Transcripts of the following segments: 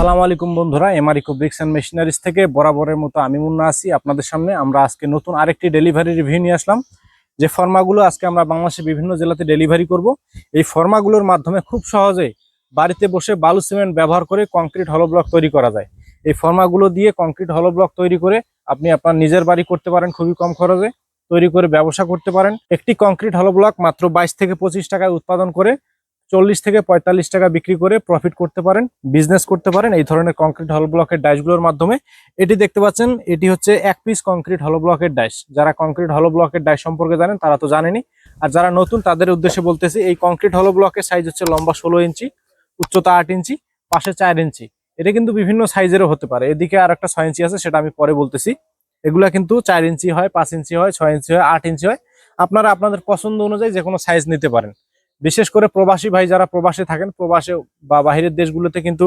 আসসালামু আলাইকুম বন্ধুরা এমআরিকো ব্রিক্স অ্যান্ড মেশিনারিজ থেকে বরাবরের মতো আমি মুন্না আছি আপনাদের সামনে। আমরা আজকে নতুন আরেকটি ডেলিভারি রিভিউ নিয়ে আসলাম। যে ফর্মাগুলো আজকে আমরা বাংলাদেশের বিভিন্ন জেলাতে ডেলিভারি করব, এই ফর্মাগুলোর মাধ্যমে খুব সহজে বাড়িতে বসে বালু সিমেন্ট ব্যবহার করে কংক্রিট হলো ব্লক তৈরি করা যায়। এই ফর্মাগুলো দিয়ে কংক্রিট হলো ব্লক তৈরি করে আপনি আপনার নিজের বাড়ি করতে পারেন খুবই কম খরচে, তৈরি করে ব্যবসা করতে পারেন। একটি কংক্রিট হলো ব্লক মাত্র বাইশ থেকে পঁচিশ টাকায় উৎপাদন করে চল্লিশ থেকে পঁয়তাল্লিশ টাকা বিক্রি করে প্রফিট করতে পারেন বিজনেস করতে পারেন। এই ধরনের কংক্রিট হল ব্লকের ডাইসগুলোর মাধ্যমে এটি দেখতে পাচ্ছেন, এটি হচ্ছে এক পিস কংক্রিট হল ব্লকের ডাইস যারা কংক্রিট হল ব্লকের ডাইস সম্পর্কে জানেন, তারা তো জানেনি আর যারা নতুন, তাদের উদ্দেশ্যে বলতেছি, এই কংক্রিট হল ব্লকের সাইজ হচ্ছে লম্বা ষোলো ইঞ্চি, উচ্চতা আট ইঞ্চি, পাশে চার ইঞ্চি। এটা কিন্তু বিভিন্ন সাইজেরও হতে পারে। এদিকে আর একটা ছয় ইঞ্চি আছে, সেটা আমি পরে বলতেছি। এগুলা কিন্তু চার ইঞ্চি হয়, পাঁচ ইঞ্চি হয়, ছয় ইঞ্চি হয়, আট ইঞ্চি হয়। আপনারা আপনাদের পছন্দ অনুযায়ী যে কোনো সাইজ নিতে পারেন। বিশেষ করে প্রবাসী ভাই যারা প্রবাসে থাকেন, প্রবাসে বা বাহিরের দেশগুলোতে কিন্তু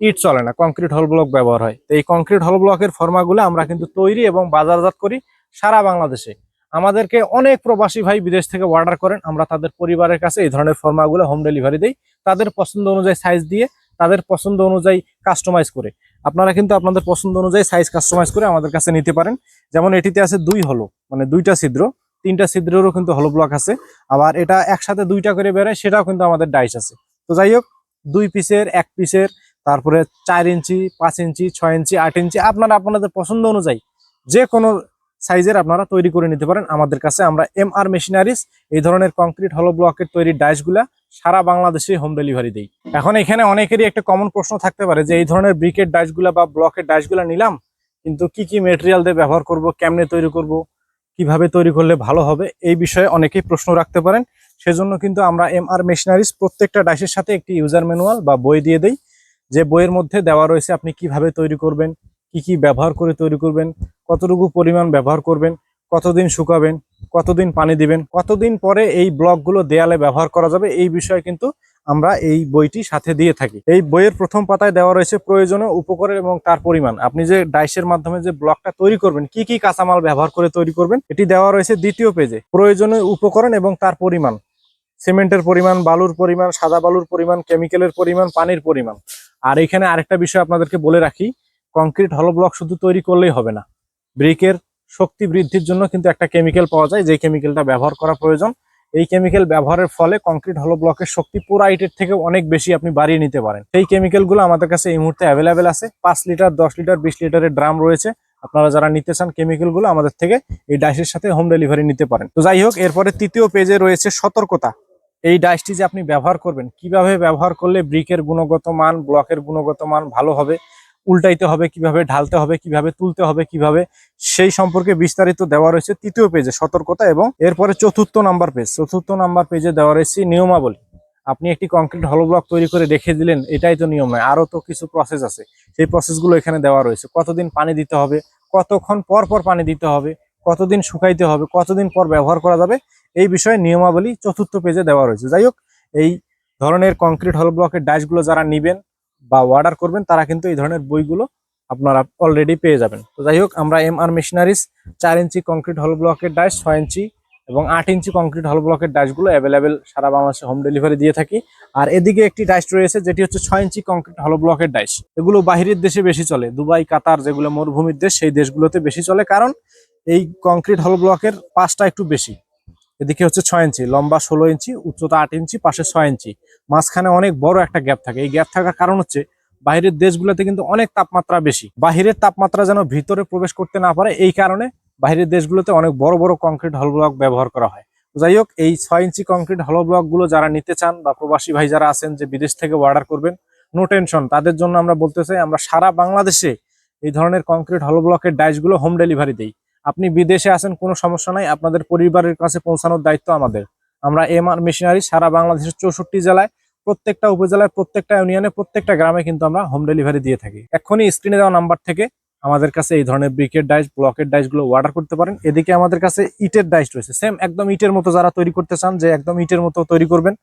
ইট চলে না কংক্রিট হল ব্লক ব্যবহার হয়। তো এই কংক্রিট হল ব্লকের ফর্মাগুলো আমরা কিন্তু তৈরি এবং বাজারজাত করি সারা বাংলাদেশে। আমাদেরকে অনেক প্রবাসী ভাই বিদেশ থেকে অর্ডার করেন, আমরা তাদের পরিবারের কাছে এই ধরনের ফর্মাগুলো হোম ডেলিভারি দিই। তাদের পছন্দ অনুযায়ী সাইজ দিয়ে, তাদের পছন্দ অনুযায়ী কাস্টমাইজ করে। আপনারা কিন্তু আপনাদের পছন্দ অনুযায়ী সাইজ কাস্টমাইজ করে আমাদের কাছে নিতে পারেন। যেমন এটিতে আছে দুই হলো মানে দুইটা ছিদ্র। তিনটা ছিদ্রেরও কিন্তু হলো ব্লক আছে। আবার এটা একসাথে দুইটা করে বেরোয়, সেটাও কিন্তু আমাদের ডাইস আছে। তো যাই হোক, দুই পিসের এক পিসের তারপরে চার ইঞ্চি, পাঁচ ইঞ্চি, ছয় ইঞ্চি, আট ইঞ্চি, আপনারা আপনাদের পছন্দ অনুযায়ী যে কোনো সাইজের আপনারা তৈরি করে নিতে পারেন। আমাদের কাছে আমরা এম আর মেশিনারিজ এই ধরনের কংক্রিট হলো ব্লকের তৈরি ডাইসগুলা সারা বাংলাদেশে হোম ডেলিভারি দেই। এখন এখানে অনেকেরই একটা কমন প্রশ্ন থাকতে পারে যে এই ধরনের ব্রিকের ডাইসগুলা বা ব্লকের ডাইসগুলা নিলাম, কিন্তু কি কি মেটেরিয়াল দিয়ে ব্যবহার করব, কেমনে তৈরি করব? কীভাবে তৈরি করলে ভালো হবে, এই বিষয়ে অনেকেই প্রশ্ন রাখতে পারেন। সেজন্য কিন্তু আমরা এম আর মেশিনারিজ প্রত্যেকটা ডাইসের সাথে একটি ইউজার ম্যানুয়াল বা বই দিয়ে দেই। যে বইয়ের মধ্যে দেওয়া রয়েছে আপনি কীভাবে তৈরি করবেন, কি কি ব্যবহার করে তৈরি করবেন, কতটুকু পরিমাণ ব্যবহার করবেন, কতদিন শুকাবেন, কতদিন পানি দিবেন, কতদিন পরে এই ব্লকগুলো দেয়ালে ব্যবহার করা যাবে, এই বিষয়ে কিন্তু আমরা এই বইটি সাথে দিয়ে থাকি। এই বইয়ের প্রথম পাতায় দেওয়া রয়েছে প্রয়োজনীয় উপকরণ এবং তার পরিমাণ। আপনি যে ডাইসের মাধ্যমে যে ব্লকটা তৈরি করবেন, কি কি কাঁচামাল ব্যবহার করে তৈরি করবেন, এটি দেওয়া রয়েছে দ্বিতীয় পেজে প্রয়োজনীয় উপকরণ এবং তার পরিমাণ। সিমেন্টের পরিমাণ, বালুর পরিমাণ, সাদা বালুর পরিমাণ কেমিক্যালের পরিমাণ, পানির পরিমাণ। আর এখানে আরেকটা বিষয় আপনাদেরকে বলে রাখি কংক্রিট হলো ব্লক শুধু তৈরি করলেই হবে না। ব্রিকের শক্তি বৃদ্ধির জন্য কিন্তু একটা কেমিক্যাল পাওয়া যায় যে কেমিক্যালটা ব্যবহার করা প্রয়োজন। এই কেমিক্যাল ব্যবহারের ফলে কংক্রিট হলো ব্লকের শক্তি পুরো আইটের থেকে অনেক বেশি আপনি বাড়িয়ে নিতে পারেন। সেই কেমিক্যালগুলো আমাদের কাছে এই মুহূর্তে অ্যাভেলেবেল আছে। পাঁচ লিটার, দশ লিটার, বিশ লিটারের ড্রাম রয়েছে। আপনারা যারা নিতে চান কেমিক্যালগুলো আমাদের থেকে এই ডাইসের সাথে হোম ডেলিভারি নিতে পারেন। তো যাই হোক, এরপরে তৃতীয় পেজে রয়েছে সতর্কতা। এই ডাইসটি যে আপনি ব্যবহার করবেন, কীভাবে ব্যবহার করলে ব্রিকের গুণগত মান ব্লকের গুণগত মান ভালো হবে উল্টাইতে হবে, কীভাবে ঢালতে হবে, কীভাবে তুলতে হবে, কীভাবে, সেই সম্পর্কে বিস্তারিত দেওয়া রয়েছে তৃতীয় পেজে সতর্কতা এবং এরপরে চতুর্থ নাম্বার পেজ চতুর্থ নাম্বার পেজে দেওয়া রয়েছে নিয়মাবলী। আপনি একটি কংক্রিট হলো ব্লক তৈরি করে রেখে দিলেন, এটাই তো নিয়ম নয়, আরও তো কিছু প্রসেস আছে। সেই প্রসেসগুলো এখানে দেওয়া রয়েছে। কতদিন পানি দিতে হবে, কতক্ষণ পর পর পানি দিতে হবে, কতদিন শুকাইতে হবে, কতদিন পর ব্যবহার করা যাবে, এই বিষয়ে নিয়মাবলী চতুর্থ পেজে দেওয়া রয়েছে। যাই হোক, এই ধরনের কংক্রিট হল ব্লকের ডাইসগুলো যারা নিবেন বা অর্ডার করবেন, তারা কিন্তু এই ধরনের বইগুলো আপনারা অলরেডি পেয়ে যাবেন। তো যাই হোক, আমরা এম আর মেশিনারিজ চার ইঞ্চি কংক্রিট হল ব্লকের ডাইস ছয় ইঞ্চি এবং আট ইঞ্চি কংক্রিট হল ব্লকের ডাইসগুলো অ্যাভেলেবেল সারা বাংলাদেশে হোম ডেলিভারি দিয়ে থাকি। আর এদিকে একটি ডাইস রয়েছে, যেটি হচ্ছে ছয় ইঞ্চি কংক্রিট হল ব্লকের ডাইস এগুলো বাহিরের দেশে বেশি চলে, দুবাই, কাতার, যেগুলো মরুভূমির দেশ, সেই দেশগুলোতে বেশি চলে। কারণ এই কংক্রিট হল ব্লকের পাঁচটা একটু বেশি। এদিকে হচ্ছে ছয় ইঞ্চি, লম্বা ষোলো ইঞ্চি, উচ্চতা আট ইঞ্চি, পাশে ছয় ইঞ্চি। মাঝখানে অনেক বড় একটা গ্যাপ থাকে। এই গ্যাপ থাকার কারণ হচ্ছে বাইরের দেশগুলোতে কিন্তু অনেক তাপমাত্রা বেশি। বাহিরের তাপমাত্রা যেন ভিতরে প্রবেশ করতে না পারে, এই কারণে বাইরের দেশগুলোতে অনেক বড় বড় কংক্রিট হল ব্লক ব্যবহার করা হয়। যাই হোক, এই ছয় ইঞ্চি কংক্রিট হল ব্লকগুলো যারা নিতে চান বা প্রবাসী ভাই যারা আছেন যে বিদেশ থেকে অর্ডার করবেন নো টেনশন তাদের জন্য আমরা বলতে চাই, আমরা সারা বাংলাদেশে এই ধরনের কংক্রিট হল ব্লকের ডাইসগুলো হোম ডেলিভারি দেই। আপনি বিদেশে আছেন, কোনো সমস্যা নাই। আপনাদের পরিবারের কাছে পৌঁছানোর দায়িত্ব আমাদের। আমরা এম আর মেশিনারি সারা বাংলাদেশের চৌষট্টি জেলায়, প্রত্যেকটা উপজেলায়, প্রত্যেকটা ইউনিয়নে, প্রত্যেকটা গ্রামে কিন্তু আমরা হোম ডেলিভারি দিয়ে থাকি। এখনই স্ক্রিনে দেওয়া নাম্বার থেকে আমাদের কাছে এই ধরনের ব্রিকের ডাইস ব্লকের ডাইসগুলো অর্ডার করতে পারেন। এদিকে আমাদের কাছে ইটের ডাইস রয়েছে। সেম একদম ইটের মতো যারা তৈরি করতে চান, যে একদম ইটের মতো তৈরি করবেন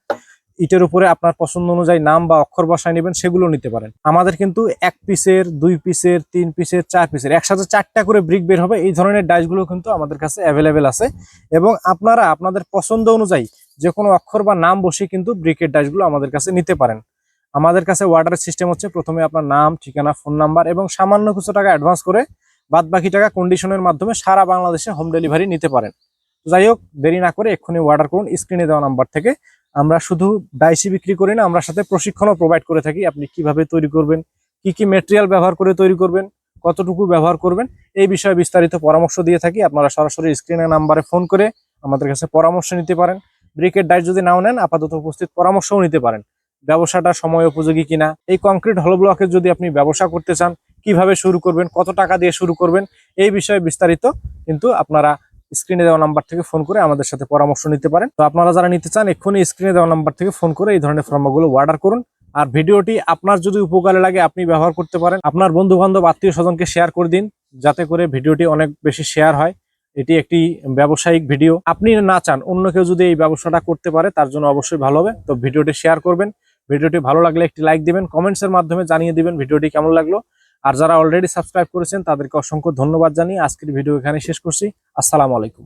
ইটের উপরে আপনার পছন্দ অনুযায়ী নাম বা অক্ষর বসায় নেবেন, সেগুলো নিতে পারেন। আমাদের কিন্তু এক পিসের, দুই পিসের, তিন পিসের, চার পিসের, একসাথে চারটা করে ব্রিক বের হবে। এই ধরনের ডাইসগুলো কিন্তু আমাদের কাছে অ্যাভেলেবেল আছে। এবং আপনারা আপনাদের পছন্দ অনুযায়ী যে কোনো অক্ষর বা নাম বসে কিন্তু ব্রিকের ডাইসগুলো আমাদের কাছে নিতে পারেন। আমাদের কাছে অর্ডারের সিস্টেম হচ্ছে প্রথমে আপনার নাম, ঠিকানা ফোন নাম্বার এবং সামান্য কিছু টাকা অ্যাডভান্স করে বাদ বাকি টাকা কন্ডিশনের মাধ্যমে সারা বাংলাদেশে হোম ডেলিভারি নিতে পারেন। যাই হোক, দেরি না করে এক্ষুনি অর্ডার করুন স্ক্রিনে দেওয়া নাম্বার থেকে আমরা শুধু ডাইসি বিক্রি করি না, আমরা সাথে প্রশিক্ষণও প্রোভাইড করে থাকি। আপনি কীভাবে তৈরি করবেন, কি কি মেটেরিয়াল ব্যবহার করে তৈরি করবেন, কতটুকু ব্যবহার করবেন, এই বিষয়ে বিস্তারিত পরামর্শ দিয়ে থাকি। আপনারা সরাসরি স্ক্রিনের নাম্বারে ফোন করে আমাদের কাছে পরামর্শ নিতে পারেন। ব্রিকেট ডাইস যদি নাও নেন, আপাতত উপস্থিত পরামর্শও নিতে পারেন। ব্যবসাটা সময় উপযোগী কিনা, এই কংক্রিট হল ব্লকের যদি আপনি ব্যবসা করতে চান, কীভাবে শুরু করবেন, কত টাকা দিয়ে শুরু করবেন, এই বিষয়ে বিস্তারিত কিন্তু আপনারা স্ক্রিনে দেওয়া নাম্বার থেকে ফোন করে আমাদের সাথে পরামর্শ নিতে পারেন। তো আপনারা যারা নিতে চান, এক্ষুনি স্ক্রিনে দেওয়া নাম্বার থেকে ফোন করে এই ধরনের ফর্মাগুলো অর্ডার করুন। আর ভিডিওটি আপনার যদি উপকারে লাগে, আপনি ব্যবহার করতে পারেন। আপনার বন্ধু বান্ধব আত্মীয় স্বজনকে শেয়ার করে দিন, যাতে করে ভিডিওটি অনেক বেশি শেয়ার হয়। এটি একটি ব্যবসায়িক ভিডিও। আপনি না চান, অন্য কেউ যদি এই ব্যবসাটা করতে পারে, তার জন্য অবশ্যই ভালো হবে। তো ভিডিওটি শেয়ার করবেন। ভিডিওটি ভালো লাগলে একটি লাইক দিবেন কমেন্টসের মাধ্যমে জানিয়ে দিবেন ভিডিওটি কেমন লাগল। আর যারা অলরেডি সাবস্ক্রাইব করেছেন, তাদেরকে অসংখ্য ধন্যবাদ জানিয়ে আজকের ভিডিও এখানে শেষ করছি। আসসালামু আলাইকুম।